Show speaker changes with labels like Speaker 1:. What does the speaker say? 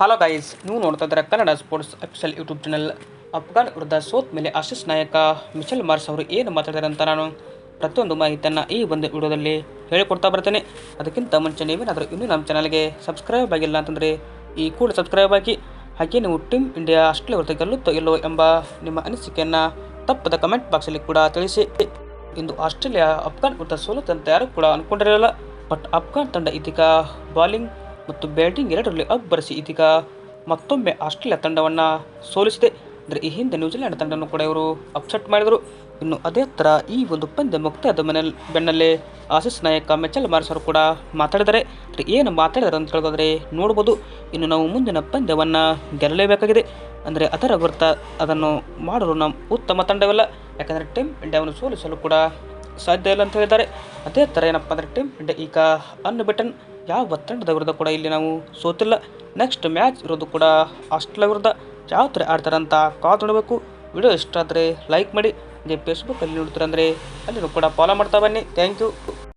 Speaker 1: Hello guys ನೀವು ನೋಡ್ತಾ ಇದ್ದಾರೆ Kannada sports official YouTube channel Afghan ವಿರುದ್ಧ ಸೋತ್ ಮೇಲೆ ಆಶೀಸ್ ನಾಯಕ ಮಿಚಲ್ ಮಾರ್ಸ್ ಅವರು ಏನು ಮಾತಾಡಿದ್ದಾರೆ ಅಂತ ನಾನು ಪ್ರತಿಯೊಂದು ಮಾಹಿತಿಯನ್ನು ಈ ಒಂದು ವಿಡಿಯೋದಲ್ಲಿ ಹೇಳಿಕೊಡ್ತಾ ಬರ್ತೇನೆ. ಅದಕ್ಕಿಂತ ಮುಂಚೆ ನೀವೇನಾದರೂ ಇನ್ನೂ ನಮ್ಮ ಚಾನಲ್ಗೆ ಸಬ್ಸ್ಕ್ರೈಬ್ ಆಗಿಲ್ಲ ಅಂತಂದರೆ ಈ ಕೂಡ ಸಬ್ಸ್ಕ್ರೈಬ್ ಆಗಿ, ಹಾಗೆ ನೀವು ಟೀಮ್ ಇಂಡಿಯಾ ಆಸ್ಟ್ರೇಲಿಯಾ ವಿರುದ್ಧ ಗೆಲ್ಲುತ್ತೋ ಇಲ್ಲೋ ಎಂಬ ನಿಮ್ಮ ಅನಿಸಿಕೆಯನ್ನು ತಪ್ಪದ ಕಮೆಂಟ್ ಬಾಕ್ಸಲ್ಲಿ ಕೂಡ ತಿಳಿಸಿ. ಇಂದು ಆಸ್ಟ್ರೇಲಿಯಾ ಅಫ್ಘಾನ್ ವಿರುದ್ಧ ಸೋಲುತ್ತಂತ ಯಾರು ಕೂಡ ಅಂದ್ಕೊಂಡಿರಲಿಲ್ಲ ಬಟ್ ಅಫ್ಘಾನ್ ತಂಡ ಇದೀಗ ಬಾಲಿಂಗ್ ಮತ್ತು ಬ್ಯಾಟಿಂಗ್ ಎರಡರಲ್ಲಿ ಅಬ್ಬರಿಸಿ ಇದೀಗ ಮತ್ತೊಮ್ಮೆ ಆಸ್ಟ್ರೇಲಿಯಾ ತಂಡವನ್ನು ಸೋಲಿಸಿದೆ. ಅಂದರೆ ಈ ಹಿಂದೆ ನ್ಯೂಜಿಲೆಂಡ್ ತಂಡವನ್ನು ಕೂಡ ಇವರು ಅಪ್ಸೆಟ್ ಮಾಡಿದರು. ಇನ್ನು ಅದೇ ಥರ ಈ ಒಂದು ಪಂದ್ಯ ಮುಕ್ತಾಯದ ಮನೆಯಲ್ಲಿ ಬೆನ್ನಲ್ಲೇ ಆಸೀಸ್ ನಾಯಕ ಮೆಚಲ್ ಮಾರ್ಸ್ ಅವರು ಕೂಡ ಮಾತಾಡಿದ್ದಾರೆ. ಅಂದರೆ ಏನು ಮಾತಾಡಿದ್ದಾರೆ ಅಂತ ಹೇಳಿದ್ರೆ ನೋಡ್ಬೋದು. ಇನ್ನು ನಾವು ಮುಂದಿನ ಪಂದ್ಯವನ್ನು ಗೆಲ್ಲಲೇಬೇಕಾಗಿದೆ. ಅಂದರೆ ಅದರ ಹೊರತ ಅದನ್ನು ಮಾಡಲು ನಮ್ಮ ಉತ್ತಮ ತಂಡವಿಲ್ಲ. ಯಾಕಂದರೆ ಟೀಮ್ ಇಂಡಿಯಾವನ್ನು ಸೋಲಿಸಲು ಕೂಡ ಸಾಧ್ಯ ಇಲ್ಲ ಅಂತ ಹೇಳಿದ್ದಾರೆ. ಅದೇ ಥರ ಏನಪ್ಪ ಅಂದರೆ ಟೀಮ್ ಇಂಡಿಯಾ ಈಗ ಅನ್ಬಿಟನ್ ಯಾವ ತಂಡದ ವಿರುದ್ಧ ಕೂಡ ಇಲ್ಲಿ ನಾವು ಸೋತಿಲ್ಲ. ನೆಕ್ಸ್ಟ್ ಮ್ಯಾಚ್ ಇರೋದು ಕೂಡ ಆಸ್ಟ್ರೇಲಿಯಾ ವಿರುದ್ಧ. ಯಾವ ಥರ ಆಡ್ತಾರೆ ಅಂತ ಕಾದು ನೋಡಬೇಕು. ವಿಡಿಯೋ ಇಷ್ಟ ಆದರೆ ಲೈಕ್ ಮಾಡಿ. ಹಾಗೆ ಫೇಸ್ಬುಕ್ಕಲ್ಲಿ ನೋಡ್ತಾರೆ ಅಂದರೆ ಅಲ್ಲಿನೂ ಕೂಡ ಫಾಲೋ ಮಾಡ್ತಾ ಬನ್ನಿ. Thank you